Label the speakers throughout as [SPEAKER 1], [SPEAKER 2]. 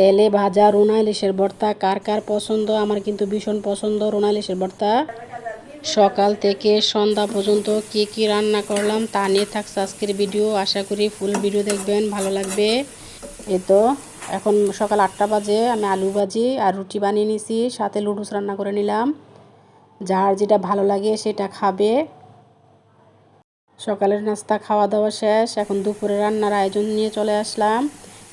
[SPEAKER 1] তেলে ভাজা রুনা ইলিশের ভর্তা। কার কার পছন্দ? আমার কিন্তু ভীষণ পছন্দ রুনা ইলিশের ভর্তা। সকাল থেকে সন্ধ্যা পর্যন্ত কি কি রান্না করলাম তা নিয়ে থাকছে আজকের ভিডিও। আশা করি ফুল ভিডিও দেখবেন, ভালো লাগবে। এ তো, এখন সকাল আটটা বাজে, আমি আলু ভাজি আর রুটি বানিয়ে নিছি, সাথে লুডুস রান্না করে নিলাম। যার যেটা ভালো লাগে সেটা খাবে। সকালের নাস্তা, খাওয়া দাওয়া শেষ, এখন দুপুরে রান্নার আয়োজন নিয়ে চলে আসলাম।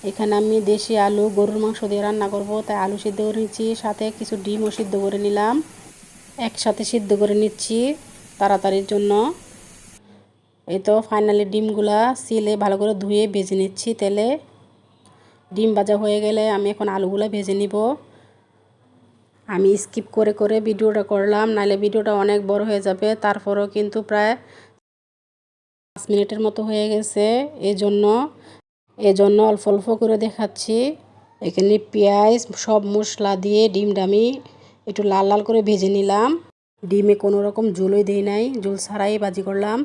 [SPEAKER 1] এখানে আমি দেশি আলু, গরুর মাংস দিয়ে রান্না করব। তাই আলু সিদ্ধ করে নিচ্ছি, সাথে কিছু ডিমও সিদ্ধ করে নিলাম। একসাথে সিদ্ধ করে নিচ্ছি তাড়াতাড়ির জন্য। এই তো ফাইনালি ডিমগুলা সিলে ভালো করে ধুয়ে ভেজে নিচ্ছি তেলে। ডিম ভাজা হয়ে গেলে আমি এখন আলুগুলো ভেজে নিব। আমি স্কিপ করে করে ভিডিওটা করলাম, নাহলে ভিডিওটা অনেক বড় হয়ে যাবে। তারপরেও কিন্তু প্রায় পাঁচ মিনিটের মতো হয়ে গেছে। এই জন্য এজন্য অল্প অল্প করে দেখাচ্ছি। এখানে পেঁয়াজ, সব মশলা দিয়ে ডিমটা আমি একটু লাল লাল করে ভেজে নিলাম। ডিমে কোনো রকম জুলই দিই নাই, জুল ছাড়াই বাজি করলাম।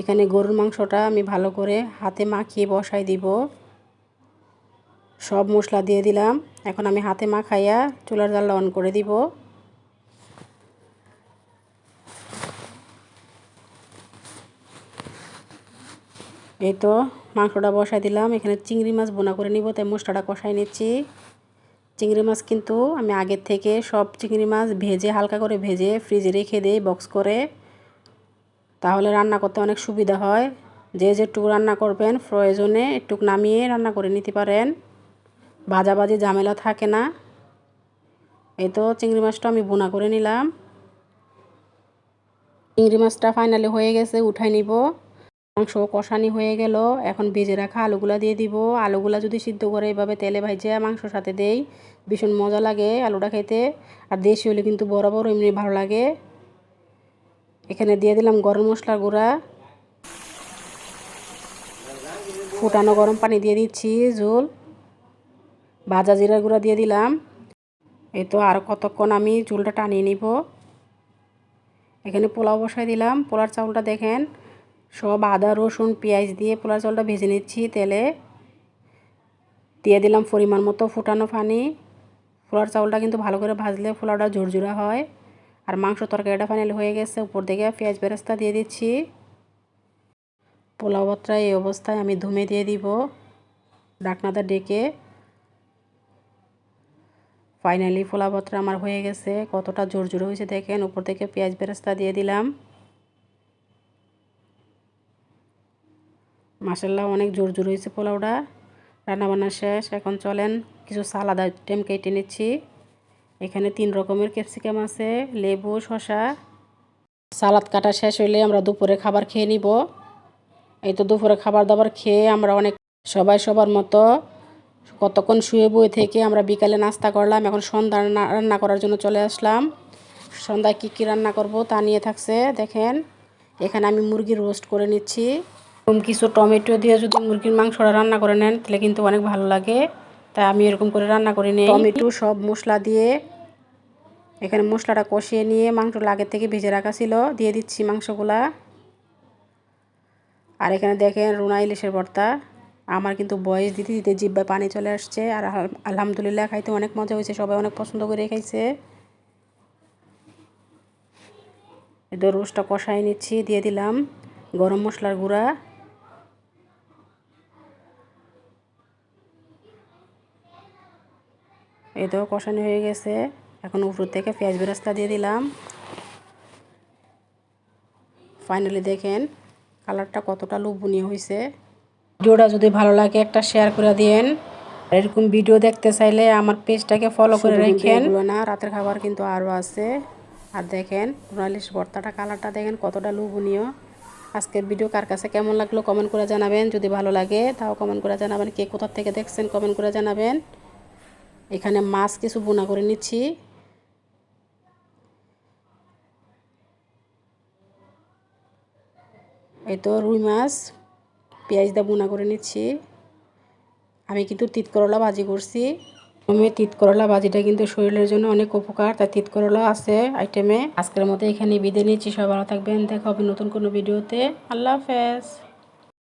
[SPEAKER 1] এখানে গরুর মাংসটা আমি ভালো করে হাতে মাখিয়ে বসাই দিব। সব মশলা দিয়ে দিলাম। এখন আমি হাতে মাখাইয়া চুলার জাল অন করে দিব। এই তো মাংসটা বসাই দিলাম। এখানে চিংড়ি মাছ বোনা করে নিব, তাই মশলাটা কষাই নিচ্ছি। চিংড়ি মাছ কিন্তু আমি আগের থেকে সব চিংড়ি মাছ ভেজে, হালকা করে ভেজে ফ্রিজে রেখে দিই বক্স করে। তাহলে রান্না করতে অনেক সুবিধা হয়। যে যেটুকু রান্না করবেন প্রয়োজনে একটু নামিয়ে রান্না করে নিতে পারেন। ভাজাভাজি ঝামেলা থাকে না। এই তো চিংড়ি মাছটা আমি বোনা করে নিলাম। চিংড়ি মাছটা ফাইনালি হয়ে গেছে উঠাই নিব। মাংস কষানি হয়ে গেল। এখন ভেজে রাখা আলুগুলা দিয়ে দিব। আলুগুলা যদি সিদ্ধ করে এভাবে তেলে ভাজে মাংসর সাথে দেই, ভীষণ মজা লাগে আলুটা খেতে। আর দেশি হলে কিন্তু বড় এমনি ভালো লাগে। এখানে দিয়ে দিলাম গরম মশলার গুঁড়া। ফুটানো গরম পানি দিয়ে দিচ্ছি, ঝোল। ভাজা জিরার গুঁড়া দিয়ে দিলাম। এই তো আর কতক্ষণ আমি ঝোলটা টানিয়ে নিব। এখানে পোলাও বসাই দিলাম। পোলার চাউলটা দেখেন সব আদা, রসুন, পেঁয়াজ দিয়ে পোলার চালটা ভেজে নিচ্ছি তেলে। দিয়ে দিলাম পরিমাণ মতো ফুটানো পানি। পোলার চাউলটা কিন্তু ভালো করে ভাজলে পোলাওটা ঝুরঝুরা হয়। আর মাংস তরকারিটা ফাইনাল হয়ে গেছে, উপর থেকে পেঁয়াজ বেরেস্তা দিয়ে দিচ্ছি। পোলাও ভত্রা এই অবস্থায় আমি ধুমে দিয়ে দিব ডাকনাটা ডেকে। ফাইনালি পোলাও ভত্রা আমার হয়ে গেছে, কতটা জোরে হয়েছে দেখেন, উপর থেকে পেঁয়াজ বেরেস্তা দিয়ে দিলাম। মাসাল্লাহ অনেক জোর জোর হয়েছে পোলাওটা। রান্নাবান্না শেষ, এখন চলেন কিছু সালাদ আইটেম কেটে নিচ্ছি। এখানে তিন রকমের ক্যাপসিকাম আছে, লেবু শশা সালাদ কাটা শেষ হইলে আমরা দুপুরে খাবার খেয়ে নিব। এই তো দুপুরে খাবার দাবার খেয়ে আমরা অনেক, সবাই সবার মতো কতক্ষণ শুয়ে বই থেকে আমরা বিকালে নাস্তা করলাম। এখন সন্ধ্যা রান্না করার জন্য চলে আসলাম। সন্ধ্যায় কী কী রান্না করব তা নিয়ে থাকছে, দেখেন। এখানে আমি মুরগির রোস্ট করে নিচ্ছি। এরকম কিছু টমেটো দিয়ে যদি মুরগির মাংসটা রান্না করে নেন, তাহলে কিন্তু অনেক ভালো লাগে। তাই আমি এরকম করে রান্না করে নিই। টমেটো সব মশলা দিয়ে এখানে মশলাটা কষিয়ে নিয়ে মাংসটা আগের থেকে ভেজে রাখা ছিল। দিয়ে দিচ্ছি মাংসগুলা। আর এখানে দেখেন রুনা ইলিশের ভর্তা। আমার কিন্তু বয়স দিতে দিতে জিব্বায় পানি চলে আসছে। আর আলহামদুলিল্লাহ খাইতে অনেক মজা হয়েছে, সবাই অনেক পছন্দ করে খাইছে। এদের রোস্টটা কষাই নিচ্ছি, দিয়ে দিলাম গরম মশলার গুঁড়া। এই তো কষানো হয়ে গেছে। এখন উপর থেকে পেঁয়াজ বেরাস্তা দিয়ে দিলাম। ফাইনালি দেখেন কালারটা কতটা লোভনীয় হয়েছে। ভিডিওটা যদি ভালো লাগে একটা শেয়ার করে দিয়েন। এরকম ভিডিও দেখতে চাইলে আমার পেজটাকে ফলো করে রাখেন। না রাতের খাবার কিন্তু আরও আছে। আর দেখেন রুনালিশ ভর্তাটা কালারটা দেখেন কতটা লোভনীয়। আজকের ভিডিও কার কাছে কেমন লাগল কমেন্ট করে জানাবেন। যদি ভালো লাগে তাও কমেন্ট করে জানাবেন। কে কোথার থেকে দেখছেন কমেন্ট করে জানাবেন। এখানে মাছ কিছু বোনা করে নিচ্ছি। এই তো রুই মাছ, পেঁয়াজ দিয়ে বোনা করে নিচ্ছি। আমি কিন্তু তিত করলা ভাজি করছি। আমি তিত করলা ভাজিটা কিন্তু শরীরের জন্য অনেক উপকার, তাই তিত করলা আছে আইটেমে আজকের মতো এখানে বিদে নিচ্ছি। সবাই ভালো থাকবেন। দেখা হবে নতুন কোনো ভিডিওতে। আল্লাহ হাফেজ।